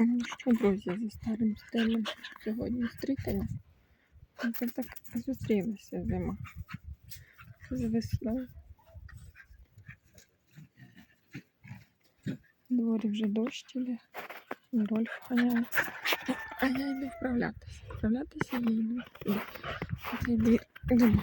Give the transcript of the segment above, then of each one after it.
Ну що, друзі, зі старим стилем сьогодні зустрітися. Це так зустрілися зима. З весною. Дворі вже дощ іде. Рольф ганяється. А я йду вправлятися. Вправлятися я йду. Цей двір додому.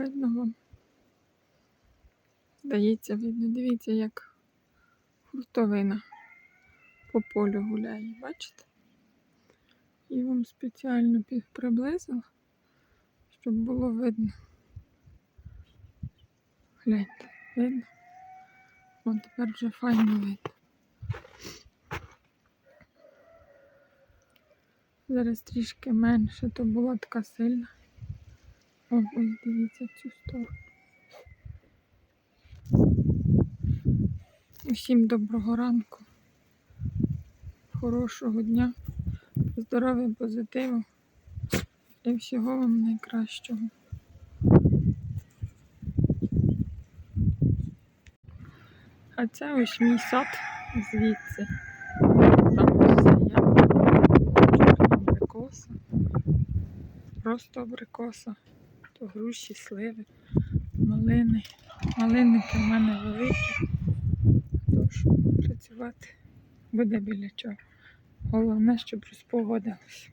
Видно вам. Здається, видно. Дивіться, як хуртовина по полю гуляє, бачите? І вам спеціально приблизила, щоб було видно. Гляньте, видно? О, тепер вже файно видно. Зараз трішки менше, то була така сильна. Ой, дивіться цю сторону. Усім доброго ранку, хорошого дня, здоров'я, позитиву і всього вам найкращого. А це ось мій сад звідси. Там ось я. Абрикоса. Просто абрикоса. То груші, сливи, малини. Малинники в мене великі. Тож працювати буде біля чого. Головне, щоб розпогодилось.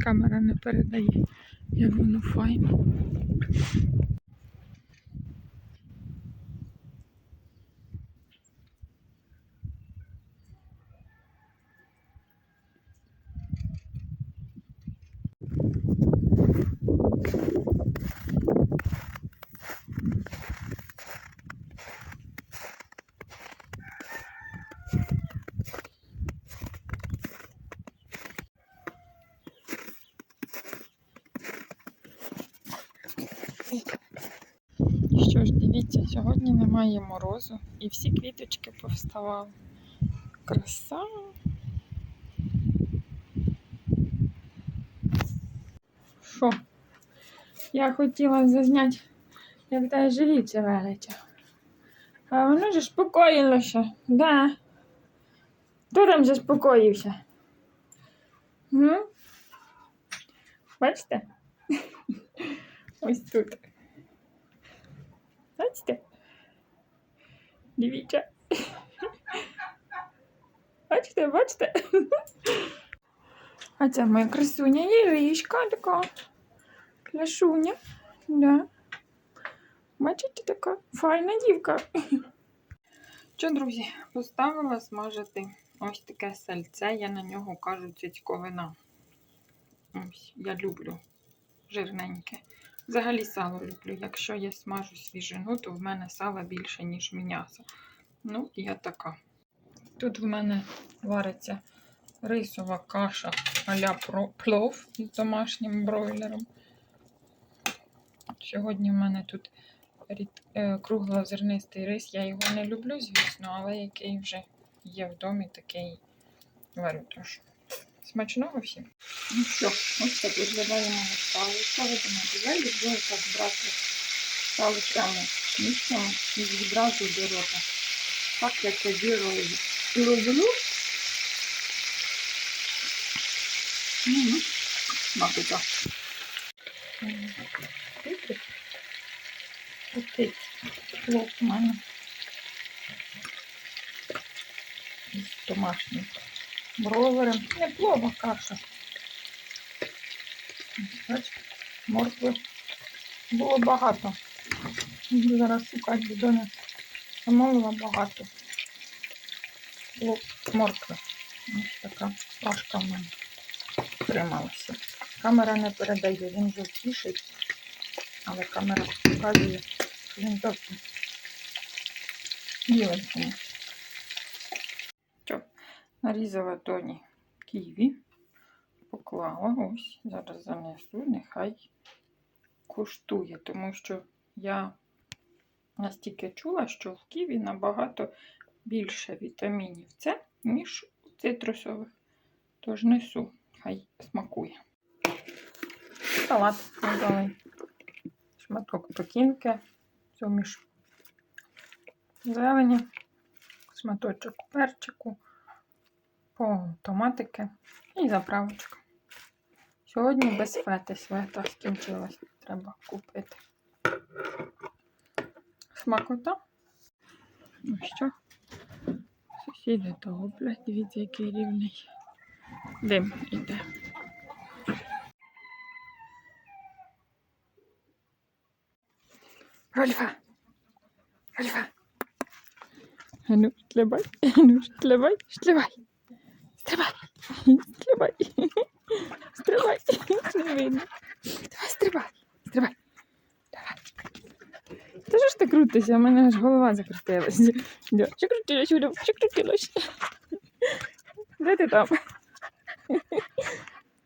Камера не передає, як воно файно. Що ж, дивіться, сьогодні немає морозу і всі квіточки повставали. Краса. Що? Я хотіла зазняти, як та живіться велича. А воно ж спокоїлося. Да. Хто там заспокоївся? Бачите? Ось тут. Бачите? Дивіться. Бачите, бачите? А це моя красуня Єришка така. Кляшуня. Да. Бачите, така файна дівка. Що, друзі, поставила смажити ось таке сальце. Я на нього кажу цицьковина. Ось, я люблю жирненьке. Взагалі сало люблю. Якщо я смажу свіжину, то в мене сала більше, ніж м'яса. Ну, я така. Тут в мене вариться рисова каша а-ля плов із домашнім бройлером. Сьогодні в мене тут е, круглозернистий рис. Я його не люблю, звісно, але який вже є в домі, такий варю теж. Смачного всім. Ну що, ось так виглядає моє сало. Що ви думаєте? Я люблю так брати сало прямо місцями і відразу до рота. Так я це ділаю. Люблю. Мгм. Мабуть, так. М, Такий плов у мене. З домашнім бровером. Не плов, каша. Моркви було багато. Буду зараз шукати бідони. Замовила багато. Було моркви. Ось така пашка в мене трималася. Камера не передає, він жовтіший, але камера показує, що він зовсім біленький. Нарізала тоні ківі. поклала. Ось, зараз занесу, нехай куштує, тому що я настільки чула, що в ківі набагато більше вітамінів С, ніж у цитрусових. Тож несу, хай смакує. Салат додали. Шматок пекінки, суміш зелені, шматочок перчику, по томатики і заправочка. Сьогодні без фети света скінчилась. Треба купити. Смакота. Ну що? Сусіди того, блядь, дивіться, який рівний. Дим іде. Рольфа! Рольфа! Ну, штлебай, а ну, штлебай, штлебай. Стрибай, стрибай, стрибай, не. Давай, стрибай, стрибай. Давай. Та що ж ти крутишся? У мене аж голова закрутилась. Що крутилась, Юля? Що крутилась? Де ти там?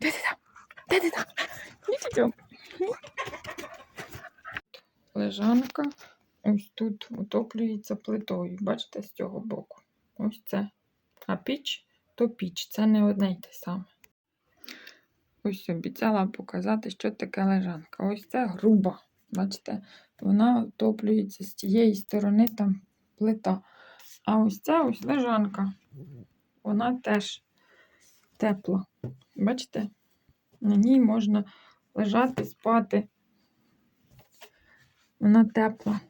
Де ти там? Де ти там? Де там? Лежанка ось тут утоплюється плитою. Бачите, з цього боку. Ось це. А піч то піч. Це не одне й те саме. Ось обіцяла показати, що таке лежанка. Ось це груба. Бачите, вона утоплюється з тієї сторони там плита. А ось це ось лежанка. Вона теж тепла. Бачите? На ній можна лежати, спати. Вона тепла.